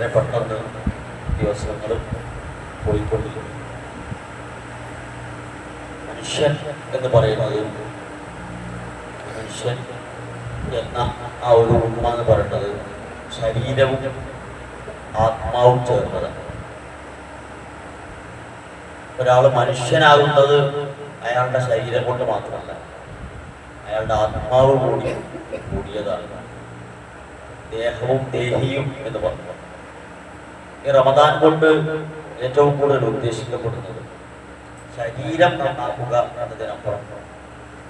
വളരെ പെട്ടെന്ന് ദിവസങ്ങൾ പോയിക്കൊണ്ടിരിക്കുന്നു. മനുഷ്യൻ എന്ന് പറയുന്നത് മനുഷ്യൻ എന്ന ആ ഒരു ഉണ്മ എന്ന് പറയുന്നത് ശരീരവും ആത്മാവും ചേർന്നതാണ്. ഒരാൾ മനുഷ്യനാകുന്നത് അയാളുടെ ശരീരം കൊണ്ട് മാത്രമല്ല അയാളുടെ ആത്മാവ് കൂടി കൂടിയതാണ്. ദേഹവും ദേഹിയും എന്ന് പറഞ്ഞു ഈ റമദാൻ കൊണ്ട് ഏറ്റവും കൂടുതൽ ഉദ്ദേശിക്കപ്പെടുന്നത് ശരീരം നന്നാക്കുക എന്നതിനപ്പുറം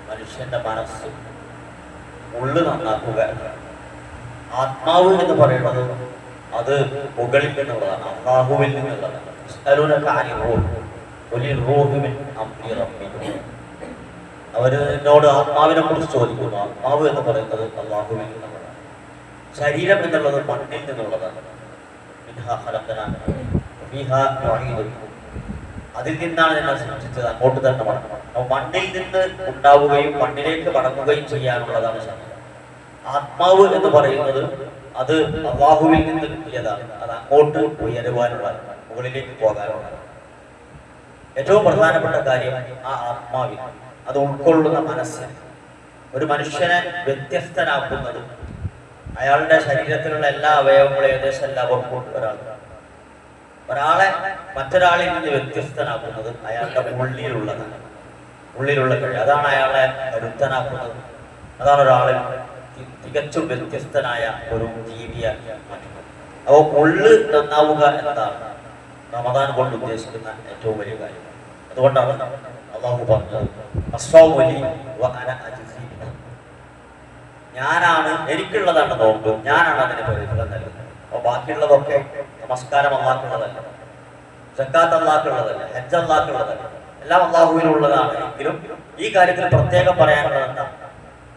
മനുഷ്യന്റെ മനസ്സ് ഉള്ളു നന്നാക്കുക. ആത്മാവ് എന്ന് പറയുന്നത് അത് മുകളിൽ നിന്നുള്ളതാണ് അള്ളാഹുവിൽ നിന്നുള്ളതാണ് അവർ അനിർ റൂഹ്. ഖുലിർ റൂഹു മിൻ അംരി റബ്ബിക്കും. അവർ എന്നോട് ആത്മാവിനെ കുറിച്ച് ചോദിക്കുന്നു ആത്മാവ് എന്ന് പറയുന്നത് അള്ളാഹുവിൽ നിന്നുള്ളതാണ് ശരീരം എന്നുള്ളത് മണ്ണിൽ നിന്നുള്ളതാണ് അതിൽ നിന്നാണ് എന്നെ സൃഷ്ടിച്ചത്. അങ്ങോട്ട് തന്നെ മടങ്ങണം മണ്ണിൽ നിന്ന് ഉണ്ടാവുകയും മണ്ണിലേക്ക് മടങ്ങുകയും ചെയ്യാനുള്ളതാണ് ആത്മാവ് എന്ന് പറയുന്നത് അത് അള്ളാഹുവിൽ നിന്ന് കിട്ടിയതാണ്. അത് അങ്ങോട്ട് ഉയരുവാനുള്ളതാണ് മുകളിലേക്ക് പോകാനുള്ളതാണ്. ഏറ്റവും പ്രധാനപ്പെട്ട കാര്യം ആ ആത്മാവിൽ. അത് ഉൾക്കൊള്ളുന്ന മനസ്സ്. ഒരു മനുഷ്യനെ വ്യത്യസ്തനാക്കുന്നത് അയാളുടെ ശരീരത്തിലുള്ള എല്ലാ അവയവങ്ങളും ഏകദേശം എല്ലാവർക്കും ഒരാളാണ് ഒരാളെ മറ്റൊരാളിൽ നിന്ന് വ്യത്യസ്തനാക്കുന്നത് അയാളുടെ ഉള്ളിലുള്ളതാണ്. ഉള്ളിലുള്ള കഴിവ്. അതാണ് അയാളെ കരുത്തനാക്കുന്നത് അതാണ് ഒരാളെ തികച്ചും വ്യത്യസ്തനായ ഒരു ജീവിയാക്കി അപ്പോൾ ഉള്ള് നന്നാവുക എന്നതാണ് റമദാൻ കൊണ്ട് ഉദ്ദേശിക്കുന്ന ഏറ്റവും വലിയ കാര്യം. അതുകൊണ്ടാണ് അള്ളാഹു പറഞ്ഞത് അസ്വാ വലി. ഞാനാണ് എനിക്കുള്ളതാണ് നോക്കും ഞാനാണ് അതിന് പ്രതിഫലം നൽകുന്നത്. അപ്പോൾ ബാക്കിയുള്ളതൊക്കെ നമസ്കാരം അള്ളാക്കുള്ളതല്ല സക്കാത്ത് അള്ളാക്കുള്ളതല്ല ഹജ്ജ് അള്ളാക്കുള്ളതല്ല എല്ലാം അള്ളാഹുവിനുള്ളതാണ്. എങ്കിലും ഈ കാര്യത്തിൽ പ്രത്യേകം പറയാനുള്ളത് എന്താ?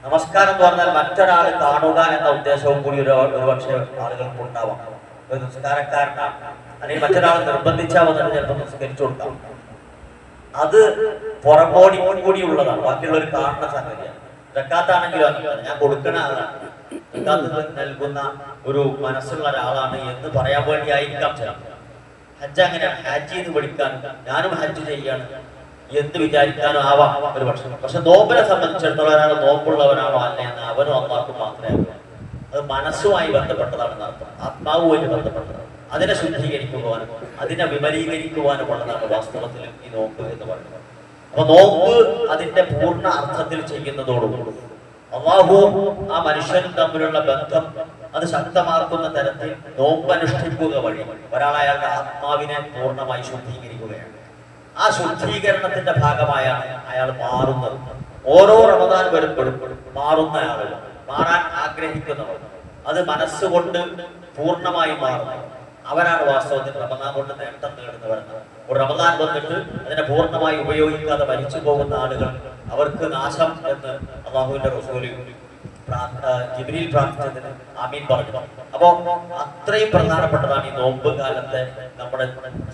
നമസ്കാരം എന്ന് പറഞ്ഞാൽ മറ്റൊരാൾ കാണുക എന്ന ഉദ്ദേശവും കൂടി ഒരു ഒരുപക്ഷെ ആളുകൾക്ക് ഉണ്ടാവാം. ഒരു നിസ്കാരക്കാരനാണ്. അല്ലെങ്കിൽ മറ്റൊരാൾ നിർബന്ധിച്ചാൽ വന്നിട്ട് ചിലപ്പോൾ നിസ്കരിച്ചു കൊടുക്കാം. അത് പുറകോടി കൂടിയുള്ളതാണ് ബാക്കിയുള്ളവർ കാണുന്ന സംഗതിയാണ്. ജക്കാത്താണെങ്കിലും അങ്ങനെ ഞാൻ കൊടുക്കണ ആളാണ്. നൽകുന്ന ഒരു മനസ്സുള്ള ഒരാളാണ് എന്ന് പറയാൻ വേണ്ടിയായിരിക്കാം ചിലപ്പോൾ ഹജ്ജ് അങ്ങനെയാണ് ഹാജ് ചെയ്ത് പഠിക്കാൻ ഞാനും ഹജ്ജ് ചെയ്യാണ് എന്ത് വിചാരിക്കാനും ആവാം ഒരു പക്ഷെ. പക്ഷെ നോമ്പിനെ സംബന്ധിച്ചിടത്തോളം നോമ്പുള്ളവനാണോ അല്ല എന്ന് അവനും അമ്മാക്കും മാത്രമേ അത് മനസ്സുമായി ബന്ധപ്പെട്ടതാണെന്ന് അർത്ഥം. ആത്മാവുമായി ബന്ധപ്പെട്ടതാണ്. അതിനെ ശുദ്ധീകരിക്കുവാനും അതിനെ വിപരീകരിക്കുവാനുമുള്ളതാണ് വാസ്തവത്തിൽ ഈ നോമ്പ് എന്ന് പറയുന്നത്. അപ്പൊ നോമ്പ് അതിന്റെ പൂർണ അർത്ഥത്തിൽ ചെയ്യുന്നതോടുകൂടി. അള്ളാഹുവും ആ മനുഷ്യനും തമ്മിലുള്ള ബന്ധം അത് ശക്തമാക്കുന്ന തരത്തിൽ നോമ്പനുഷ്ഠിക്കുക വഴി ഒരാൾ അയാളുടെ ആത്മാവിനെ പൂർണമായി ശുദ്ധീകരിക്കുകയാണ്. ആ ശുദ്ധീകരണത്തിന്റെ ഭാഗമായാണ് അയാൾ മാറുന്നത്. ഓരോ റമദാൻ വരുമ്പോഴും മാറുന്ന ആളുകൾ മാറാൻ ആഗ്രഹിക്കുന്നവർ അത് മനസ്സുകൊണ്ട് പൂർണമായി മാറുന്നു. അവരാണ് വാസ്തവത്തിൽ റമദാൻ കൊണ്ട് നേട്ടം നേടുന്നവർ ഒരു റമദാൻ വന്നിട്ട് അതിനെ പൂർണമായി ഉപയോഗിക്കാതെ മരിച്ചു പോകുന്ന ആളുകൾ അവർക്ക് നാശം എന്ന് അള്ളാഹുവിന്റെ റസൂലി ജിബ്രീൽ പ്രാർത്ഥിച്ചതിന് ആമീൻ പറഞ്ഞു. അപ്പോ അത്രയും പ്രധാനപ്പെട്ടതാണ് ഈ നോമ്പ് കാലത്തെ നമ്മുടെ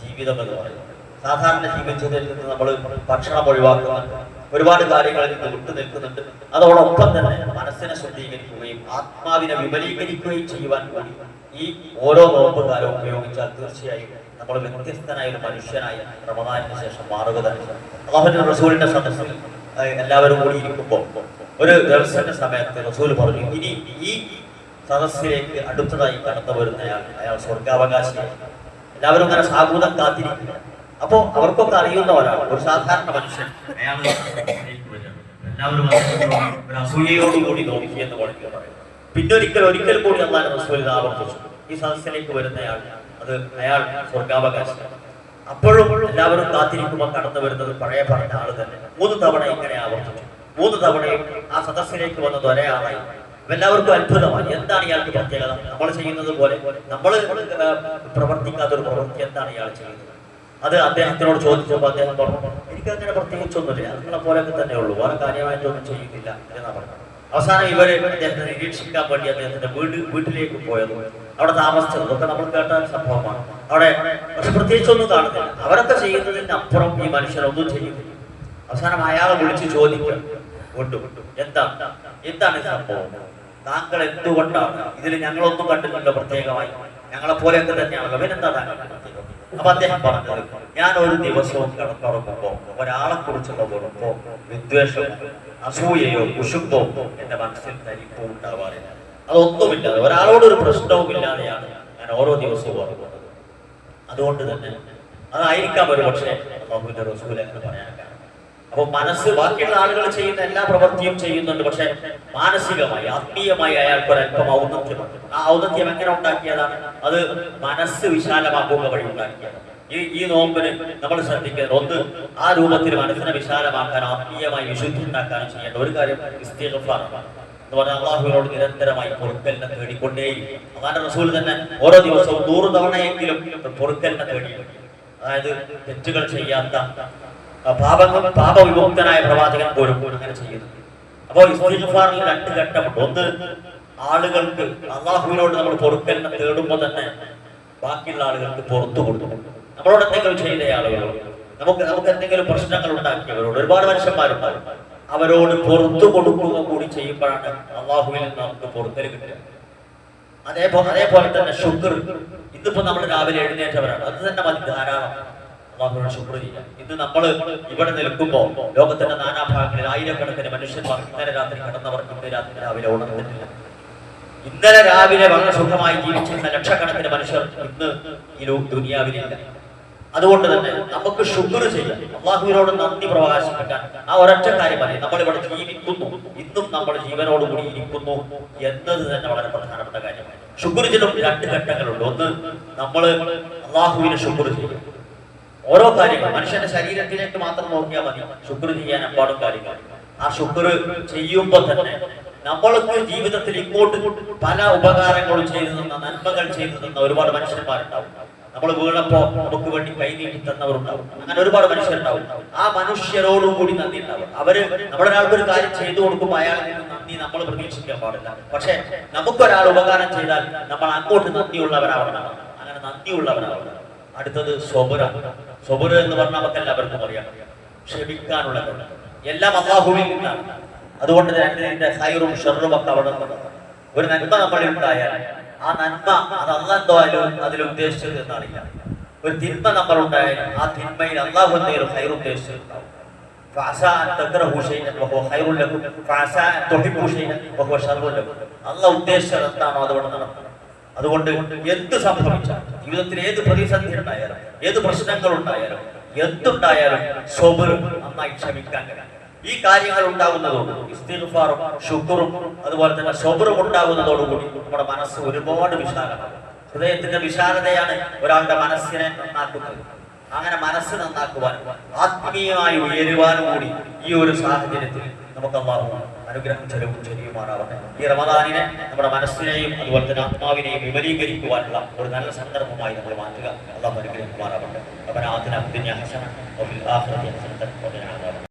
ജീവിതം എന്ന് പറയുന്നത്. സാധാരണ ജീവിതത്തിൽ നിന്ന് നമ്മൾ ഭക്ഷണം ഒഴിവാക്കുന്നുണ്ട്. ഒരുപാട് കാര്യങ്ങളിൽ നിന്ന് വിട്ടു നിൽക്കുന്നുണ്ട്. അതോടൊപ്പം തന്നെ മനസ്സിനെ ശുദ്ധീകരിക്കുകയും ആത്മാവിനെ വിപുലീകരിക്കുകയും ചെയ്യുവാൻ കൂടി ഈ ഓരോ നോമ്പ് കാലവും ഉപയോഗിച്ചാൽ തീർച്ചയായും നമ്മൾ വ്യത്യസ്തനായ ഒരു മനുഷ്യനായി റമദാനിന് ശേഷം മാറുക തന്നെ അള്ളാഹുന്റെ റസൂലിന്റെ സദസ്സിൽ എല്ലാവരും കൂടി ഇരിക്കുമ്പോൾ ഒരു ദിവസത്തിന്റെ സമയത്ത് റസൂൽ പറഞ്ഞു ഇനി ഈ സദസ്സിലേക്ക് അടുത്തതായി കടന്നു വരുന്നയാൾ അയാൾ സ്വർഗാവകാശിയാണ് എല്ലാവരും അങ്ങനെ സാഹൂതം കാത്തിരിക്കുന്നു. അപ്പോ അവർക്കൊക്കെ അറിയുന്ന ഒരാൾ ഒരു സാധാരണ മനുഷ്യൻ അയാൾ. എല്ലാവരും അസൂയയോടുകൂടി നോക്കി എന്ന് പിന്നെ ഒരിക്കൽ കൂടി അള്ളാഹ് റസൂൽ ഇത് ആവർത്തിച്ചു. ഈ സദസ്സിലേക്ക് വരുന്നയാൾ അത് അയാൾ സ്വർഗാവകാശം. അപ്പോഴും എല്ലാവരും കാത്തിരിക്കുമ്പോൾ കടന്നു വരുന്നത് പഴയ പറഞ്ഞ ആൾ തന്നെ. മൂന്ന് തവണ ഇങ്ങനെ ആവർത്തിച്ചു. മൂന്ന് തവണയും ആ സദസ്സിലേക്ക് വന്നത് ഒരേ ആളായി. എല്ലാവർക്കും അത്ഭുതമായി എന്താണ് ഇയാൾക്ക് പ്രത്യേകത? നമ്മൾ ചെയ്യുന്നത് പോലെ നമ്മൾ പ്രവർത്തിക്കാത്ത ഒരു പ്രവൃത്തി എന്താണ് ഇയാൾ ചെയ്യുന്നത്? അത് അദ്ദേഹത്തിനോട് ചോദിച്ചപ്പോൾ അദ്ദേഹം പറഞ്ഞു എനിക്കങ്ങനെ പ്രത്യേകിച്ചൊന്നുമില്ല. നിങ്ങളെ പോലെയൊക്കെ തന്നെ ഉള്ളൂ. വേറെ കാര്യമായിട്ടൊന്നും ചെയ്യുന്നില്ല എന്നാ പറഞ്ഞു. അവസാനം ഇവർ അദ്ദേഹത്തെ നിരീക്ഷിക്കാൻ വേണ്ടി അദ്ദേഹത്തിന്റെ വീട് വീട്ടിലേക്ക് പോയത്. അവിടെ താമസിച്ചത്. ഇതൊക്കെ നമ്മൾ കേട്ട സംഭവമാണ്. അവിടെ പക്ഷെ പ്രത്യേകിച്ചൊന്നും കാണുന്നില്ല. അവരൊക്കെ ചെയ്യുന്നതിന് അപ്പുറം ഈ മനുഷ്യരൊന്നും ചെയ്യുന്നില്ല. അവസാനം അയാളെ വിളിച്ച് ചോദിക്കുക. കൊണ്ടു എന്താ? എന്താണ് ഈ സംഭവം? താങ്കൾ എന്തുകൊണ്ടാണ്? ഇതിൽ ഞങ്ങളൊന്നും കണ്ടിട്ടില്ല പ്രത്യേകമായി. ഞങ്ങളെ പോലെ തന്നെയാണല്ലോ. പിന്നെന്താ താങ്കൾ പ്രത്യേകത? അപ്പൊ അദ്ദേഹം പറഞ്ഞത് ഞാൻ ഒരു ദിവസവും കിടന്നുറങ്ങുമ്പോ ഒരാളെ കുറിച്ചുള്ള വെറുപ്പോ വിദ്വേഷമോ അസൂയയോ കുശുമ്പോ എന്റെ മനസ്സിൽ തരിപ്പോ ഉണ്ടാവാറില്ല. അതൊന്നുമില്ലാതെ ഒരാളോടൊരു പ്രശ്നവും ഇല്ലാതെയാണ് ഞാൻ ഓരോ ദിവസവും ഉറങ്ങുന്നത്. അതുകൊണ്ട് തന്നെ അതായിരിക്കാം ഒരു പക്ഷേ അള്ളാഹുവിന്റെ എന്ന് പറയാൻ അപ്പൊ മനസ്സ് ബാക്കിയുള്ള ആളുകൾ ചെയ്യുന്ന എല്ലാ പ്രവൃത്തിയും ചെയ്യുന്നുണ്ട് പക്ഷെ മാനസികമായി ആത്മീയമായി അയാൾക്ക് അല്പം ഔന്നത്യമുണ്ട്. ആ ഔന്നത്യം എങ്ങനെ ഉണ്ടാക്കിയതാണ്? അത് മനസ്സ് വിശാലമാക്കുക വഴി ഉണ്ടാക്കിയതാണ്. ഈ ഈ നോമ്പിന് നമ്മൾ ശ്രദ്ധിക്കുന്നത് ഒന്ന് ആ രൂപത്തിൽ മനസ്സിനെ വിശാലമാക്കാൻ ആത്മീയമായി വിശുദ്ധി ഉണ്ടാക്കാനും ചെയ്യേണ്ട ഒരു കാര്യം ഇസ്തിഗ്ഫാറാണ്. എന്ന് പറഞ്ഞാൽ അള്ളാഹുവിനോട് നിരന്തരമായി പൊറുക്കലിനെ തേടിക്കൊണ്ടേയും അതാണ് റസൂൽ തന്നെ ഓരോ ദിവസവും നൂറ് തവണയെങ്കിലും പൊറുക്കലിനെ തേടി അതായത് തെറ്റുകൾ ചെയ്യാത്ത പാപങ്ങൾ പാപവിമുക്തനായ പ്രവാചകൻ പോലും അങ്ങനെ ചെയ്യുന്നു. അപ്പോൾ ഇസ്തിഗ്ഫാറിൽ രണ്ട് ഘട്ടമുണ്ട്. ഒന്ന് ആളുകൾക്ക് അള്ളാഹുവിനോട് നമ്മൾ പൊറുക്കലിനെ തേടുമ്പോൾ തന്നെ ബാക്കിയുള്ള ആളുകൾക്ക് പുറത്തു കൊടുക്കും. നമ്മളോട് എന്തെങ്കിലും ചെയ്ത ആളുകളോട് നമുക്ക് നമുക്ക് എന്തെങ്കിലും പ്രശ്നങ്ങൾ ഉണ്ടാക്കിയവരോട് ഒരുപാട് മനുഷ്യന്മാരുണ്ട്. അവരോട് പുറത്തു കൊടുക്കുക കൂടി ചെയ്യുമ്പോഴാണ് അള്ളാഹുവിൽ നമുക്ക് പുറത്തൽ കിട്ടുക. അതേപോലെ അതേപോലെ തന്നെ ഷുഗർ ഇതിപ്പോ നമ്മൾ രാവിലെ എഴുന്നേറ്റവരാണ്. അത് തന്നെ മതി ധാരാളം. അള്ളാഹുവിനോട് ശുക്ർ ചെയ്യുക. ഇന്ന് നമ്മൾ ഇവിടെ നിൽക്കുമ്പോൾ ലോകത്തിന്റെ നാനാഭാഗങ്ങളിൽ ആയിരക്കണക്കിന് മനുഷ്യന്മാർ ഇന്നലെ രാത്രി കിടന്നവർ ഇന്ന് രാത്രി രാവിലെ ഉണർന്നിട്ടില്ല ഇന്നലെ രാവിലെ വളരെ സുഖമായി ജീവിച്ചിരുന്ന ലക്ഷക്കണക്കിന് മനുഷ്യർ ഇന്ന് ഈ ദുനിയാവിലില്ല. അതുകൊണ്ട് തന്നെ നമുക്ക് ഷുഗർ ചെയ്യാം അള്ളാഹുവിനോട് നന്ദി പ്രകാശിപ്പിക്കാൻ ആ ഒരൊറ്റ കാര്യം മതി. നമ്മൾ ഇവിടെ ജീവിക്കുന്നു. ഇന്നും നമ്മൾ ജീവനോടുകൂടി ഇരിക്കുന്നു എന്നത് തന്നെ വളരെ പ്രധാനപ്പെട്ട കാര്യമാണ്. ഷുഗർ ചില രണ്ട് ഘട്ടങ്ങളുണ്ട്. ഒന്ന് നമ്മൾ അള്ളാഹുവിനെ ഷുഗർ ചെയ്യും. ഓരോ കാര്യങ്ങൾ മനുഷ്യന്റെ ശരീരത്തിലേക്ക് മാത്രം നോക്കിയാൽ മതി. ശുക്ർ ചെയ്യാൻ എമ്പാടും കാര്യങ്ങൾ ആ ശുക്ർ ചെയ്യുമ്പോൾ തന്നെ നമ്മൾക്ക് ജീവിതത്തിൽ ഇങ്ങോട്ട് പല ഉപകാരങ്ങളും ചെയ്തു തന്ന നന്മകൾ ചെയ്തു തന്ന ഒരുപാട് മനുഷ്യന്മാരുണ്ടാവും. നമ്മൾ വീണപ്പോ നമുക്ക് വേണ്ടി കൈ നീട്ടി തന്നവരുണ്ടാവും. അങ്ങനെ ഒരുപാട് മനുഷ്യരുണ്ടാവും. ആ മനുഷ്യരോടും കൂടി നന്ദി ഉണ്ടാവും. അവർ നമ്മളൊരാൾക്ക് ഒരു കാര്യം ചെയ്തു കൊടുക്കുമ്പോൾ അയാളിൽ നിന്ന് നന്ദി നമ്മൾ പ്രതീക്ഷിക്കാൻ പാടില്ല. പക്ഷെ നമുക്കൊരാൾ ഉപകാരം ചെയ്താൽ നമ്മൾ അങ്ങോട്ട് നന്ദിയുള്ളവരാവണം. അങ്ങനെ നന്ദിയുള്ളവരാവണം. അടുത്തത് സ്വബുര സ്വബുർ എന്ന് പറഞ്ഞാൽ നമുക്ക് എല്ലാവർക്കും അറിയാം. ക്ഷമിക്കാനുള്ള എല്ലാം അള്ളാഹുവിൽ നിന്നാണ്. അതുകൊണ്ട് രണ്ടിന്റെ സൈറും ഷെറും ഒക്കെ അവിടെ ഒരു നന്മ നമ്മളിൽ ഉണ്ടായാൽ ആ നന്മ അത് അന്നെന്തോ അതിൽ ഉദ്ദേശിച്ചത് എന്നറിയില്ല. ഒരു തിന്മ നമ്മൾ ഉണ്ടായാൽ ആ തിന്മയിൽ അള്ളാഹു എന്തെങ്കിലും ഹൈർ ഉദ്ദേശിച്ചിട്ടുണ്ടാവും. അല്ല ഉദ്ദേശിച്ചത് എന്താണോ അതുകൊണ്ട് നടക്കുന്നത് അതുകൊണ്ട് എന്ത് സംഭവിച്ചാലും ജീവിതത്തിൽ ഏത് പ്രതിസന്ധി ഉണ്ടായാലും ഏത് പ്രശ്നങ്ങൾ ഉണ്ടായാലും എന്തുണ്ടായാലും സ്വബർ നന്നായി ക്ഷമിക്കാൻ ഈ കാര്യങ്ങൾ ഉണ്ടാകുന്നതോട് ഇസ്തിഗ്ഫാറും ശുക്റും അതുപോലെ തന്നെ സ്വബറും ഉണ്ടാകുന്നതോടുകൂടി നമ്മുടെ മനസ്സ് ഒരുപാട് വിശാലമാണ് ഹൃദയത്തിന്റെ വിശാലതയാണ് ഒരാളുടെ മനസ്സിനെ നന്നാക്കുന്നത്. അങ്ങനെ മനസ്സ് നന്നാക്കുവാനും ആത്മീയമായി ഉയരുവാനും കൂടി ഈ ഒരു സാഹചര്യത്തിൽ നമുക്ക് അള്ളാഹു അനുഗ്രഹം ചെലവും ചെയ്യുമാറാവട്ടെ ഈ റമദാനിനെ നമ്മുടെ മനസ്സിനെയും അതുപോലെ തന്നെ ആത്മാവിനെയും വിപുലീകരിക്കുവാനുള്ള ഒരു നല്ല സന്ദർഭമായി നമ്മൾ മാറ്റുക. അള്ളാഹു അനുഗ്രഹിക്കുമാറാവട്ടെ. അവനാഥന ഹസന